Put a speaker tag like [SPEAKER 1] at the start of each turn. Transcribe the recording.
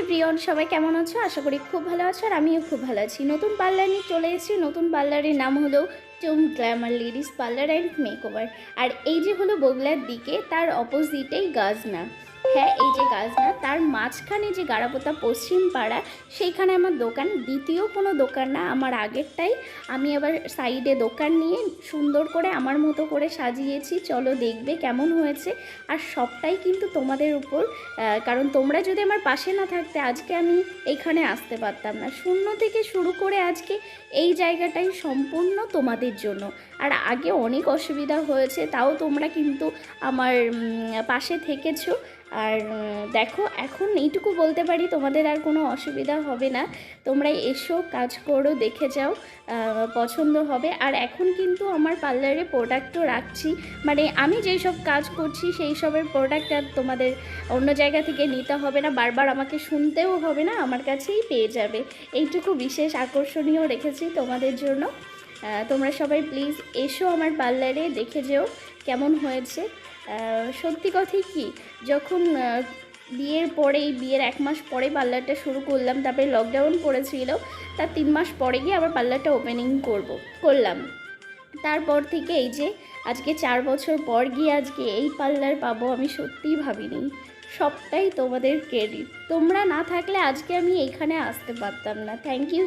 [SPEAKER 1] Everyone সবাই কেমন আছো? আশা করি খুব ভালো আছো আর আমিও খুব ভালো আছি। নতুন পার্লার নিয়ে চলে এসেছি। নতুন পার্লারের নাম হলো টুম glamour ladies parlour and makeover. আর এই যে হলো বগলার দিকে, তার অপোজিটেই গাজনা হ্যাঁ এই যে গাজনা তার মাঝখানে যে গাড়াপোতা পশ্চিম পাড়া সেইখানে আমার দোকান। দ্বিতীয় কোনো দোকান না, আমার আগেরটাই। আমি আবার সাইডে দোকান নিয়ে সুন্দর করে আমার মতো করে সাজিয়েছি। চলো দেখবে কেমন হয়েছে। আর সবটাই কিন্তু তোমাদের উপর কারণ তোমরা যদি আমার পাশে না থাকতে, আজকে আমি এইখানে আসতে পারতাম না। শূন্য থেকে শুরু করে আজকে এই জায়গাটাই সম্পূর্ণ তোমাদের জন্য। আর আগে অনেক অসুবিধা হয়েছে, তাও তোমরা কিন্তু আমার পাশে থেকেছো। আর দেখো, এখন এইটুকু বলতে পারি, তোমাদের আর কোনো অসুবিধা হবে না। তোমরা এসো, কাজ করো, দেখে যাও পছন্দ হবে। আর এখন কিন্তু আমার পার্লারে প্রোডাক্টও রাখছি। মানে আমি যেই সব কাজ করছি, সেই সবের প্রোডাক্ট আর তোমাদের অন্য জায়গা থেকে নিতে হবে না। বারবার আমাকে শুনতেও হবে না, আমার কাছেই পেয়ে যাবে। এইটুকু বিশেষ আকর্ষণীয় রেখেছি তোমাদের জন্য। তোমরা সবাই প্লিজ এসো আমার পার্লারে, দেখে যেও কেমন হয়েছে। সত্যি কথাই কি, যখন বিয়ের পরেই, বিয়ের এক মাস পরে পার্লারটা শুরু করলাম, তারপরে লকডাউন পড়েছিল তার তিন মাস পরে গিয়ে আবার পার্লারটা ওপেনিং করব, করলাম। তারপর থেকে এই যে, আজকে চার বছর পর গিয়ে আজকে এই পার্লার পাবো আমি সত্যিই ভাবিনি। সবটাই তোমাদের ক্রেডিট তোমরা না থাকলে আজকে আমি এইখানে আসতে পারতাম না। Thank you